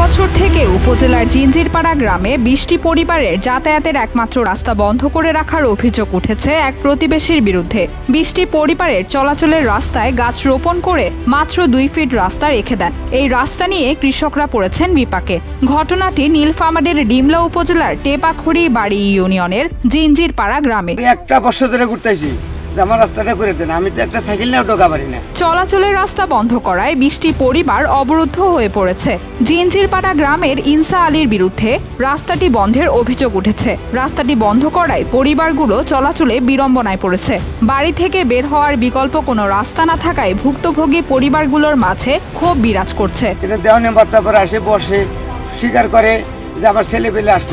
বছর থেকে উপজেলার জিঞ্জিরপাড়া গ্রামে বিশটি পরিবারের যাতায়াতের একমাত্র রাস্তা বন্ধ করে রাখার অভিযোগ উঠেছে এক প্রতিবেশীর বিরুদ্ধে। বিশটি পরিবারের চলাচলের রাস্তায় গাছ রোপণ করে মাত্র দুই ফিট রাস্তা রেখে দেন। এই রাস্তা নিয়ে কৃষকরা পড়েছেন বিপাকে। ঘটনাটি নীলফামারীর ডিমলা উপজেলার টেপাখড়ি বাড়ি ইউনিয়নের জিঞ্জিরপাড়া গ্রামে। একটা বছর ধরে ঘুরতেছি যে আমার রাস্তাটা করে দেন আমি তো একটা সাইকেল নিয়েও ঢোকা পারি না। চলাচলের রাস্তা বন্ধ করায় বিশটি পরিবার অবরুদ্ধ হয়ে পড়েছে। জিঞ্জিরপাড়া গ্রামের ইনসা আলীর বিরুদ্ধে রাস্তাটি বন্ধের অভিযোগ উঠেছে। রাস্তাটি বন্ধ করায় পরিবারগুলো চলাচলে বিড়ম্বনায় পড়েছে। বাড়ি থেকে বের হওয়ার বিকল্প কোনো রাস্তা না থাকায় ভুক্তভোগী পরিবারগুলোর মাঝে ক্ষোভ বিরাজ করছে। কিন্তু দেওয়ানে বার্তা করে আসে বসে স্বীকার করে যে আমার ছেলে পেলে আসব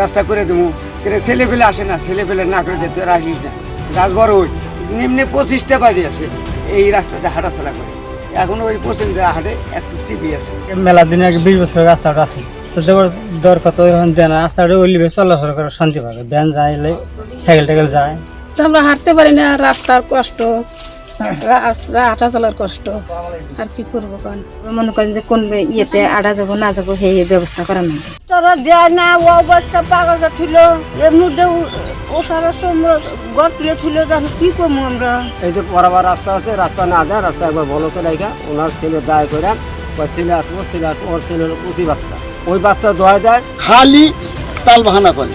রাস্তা করে দেবো। কিন্তু ছেলে পেলে আসে না ছেলে পেলে না করে দিতে আসিস না। গাছ বড় ওই নিম্নে পঁচিশটা বাড়ি আছে এই রাস্তাতে হাঁটাচলা করে। এখন ওই পঁচিশ হাটে একটু চিপি আছে। মেলা দিনে আগে বিশ বছর রাস্তাটা আছে। তো দেওয়ার দর কত এখন দেয় না রাস্তাটা ওইলিবে চলাফেরা করে শান্তি পাবে। ব্যান যাইলে সাইকেল টাইকেল যায়। তো আমরা হাঁটতে পারি না রাস্তার কষ্ট রাস্তা হাঁটা চলার কষ্ট আর কি করব কারণ মনে করেন যে কোন ইয়েতে আড়া যাব না যাব সেই ব্যবস্থা করা নাই। তোরা দেয় না ও অবস্থা পাগলটা ছিল এমনিতে ও সারা সময় ঘর তুলে ছিল তখন কি করব আমরা? এই যে বরাবর রাস্তা আছে, রাস্তা না দেয় রাস্তা একবার বলো তো রেখা ওনার ছেলে দায় করে ছেলে আসব ছেলে আসব, ওর ছেলের উঁচি বাচ্চা। ওই বাচ্চা দোয়া দেয়, খালি তাল বাহানা করে।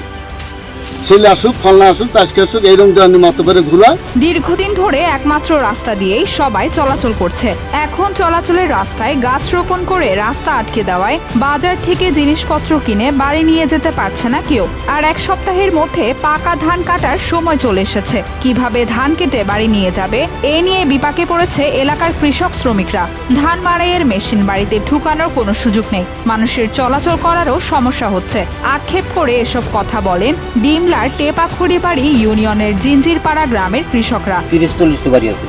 ছেলে আসুক ফলনা আসুক তাসকে আসুক এইরকম দেওয়ানি মতো করে ঘুরা দীর্ঘদিন ধরে একমাত্র রাস্তা দিয়েই সবাই চলাচল করছে। এখন চলাচলের রাস্তায় গাছ রোপণ করে রাস্তা আটকে দেওয়ায় বাজার থেকে জিনিসপত্র কিনে বাড়ি নিয়ে যেতে পারছে না কেউ। আর এক সপ্তাহের মধ্যে পাকা ধান কাটার সময় চলে এসেছে। কীভাবে ধান কেটে বাড়ি নিয়ে যাবে, এ নিয়ে বিপাকে পড়েছে এলাকার কৃষক শ্রমিকরা। ধান মাড়াইয়ের মেশিন বাড়িতে ঢুকানোর কোনো সুযোগ নেই। মানুষের চলাচল করারও সমস্যা হচ্ছে। আক্ষেপ করে এসব কথা বলেন ডিমলার টেপাখড়ি বাড়ি ইউনিয়নের জিঞ্জিরপাড়া গ্রামের কৃষকরা। তিরিশ চল্লিশটা বাড়ি আছে।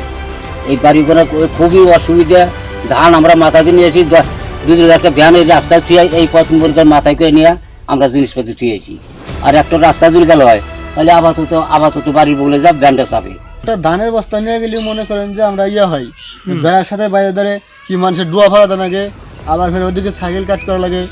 এই বাড়িগুলো খুবই অসুবিধা। ধান আমরা মাথা দিয়ে নিয়েছি যদি একটা ভ্যানের রাস্তা থুয়ে এই পথ মাথায় করে নিয়ে আমরা জিনিসপত্র থুয়েছি। আর একটা রাস্তা যদি গেল হয় তাহলে আপাতত আপাতত বাড়ির বলে যা ব্যান্ডে চাপে। একটা ধানের বস্তা নিয়ে গেলে মনে করেন যে আমরা ইয়ে হয়। বেড়ার সাথে বাইরে ধরে কি মানুষের ডুয়া ফাড়া দেন আগে আবার ফের ওদিকে সাইকেল কাজ করা লাগে।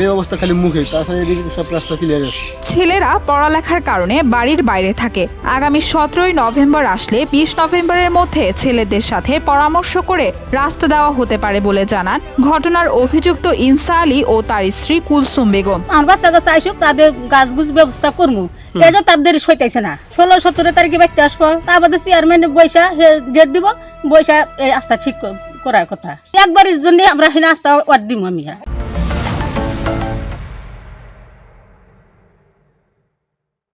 এই অবস্থা খালি মুখে। তাছাড়া এদিকে সব রাস্তা ক্লিয়ার আছে। ছেলেরা পড়ালেখার কারণে বাড়ির বাইরে থাকে। আগামী সতেরোই নভেম্বর আসলে বিশ নভেম্বরের মধ্যে ছেলেদের সাথে পরামর্শ করে রাস্তা দেওয়া হতে পারে বলে জানান ঘটনার অভিযুক্ত ইনসা আলী ও তার স্ত্রী কুলসুম বেগম। আমরা বাচ্চা গাছ তাদের গাছ গুছ ব্যবস্থা করব এটা তাদের সইতাইছে না? ষোলো সতেরো তারিখে বাড়তে আসব। তারপরে চেয়ারম্যান বৈশা ডেট দিব বৈশা এই আস্থা ঠিক করার কথা। একবারের জন্য আমরা হেনা আস্তা দিব আমি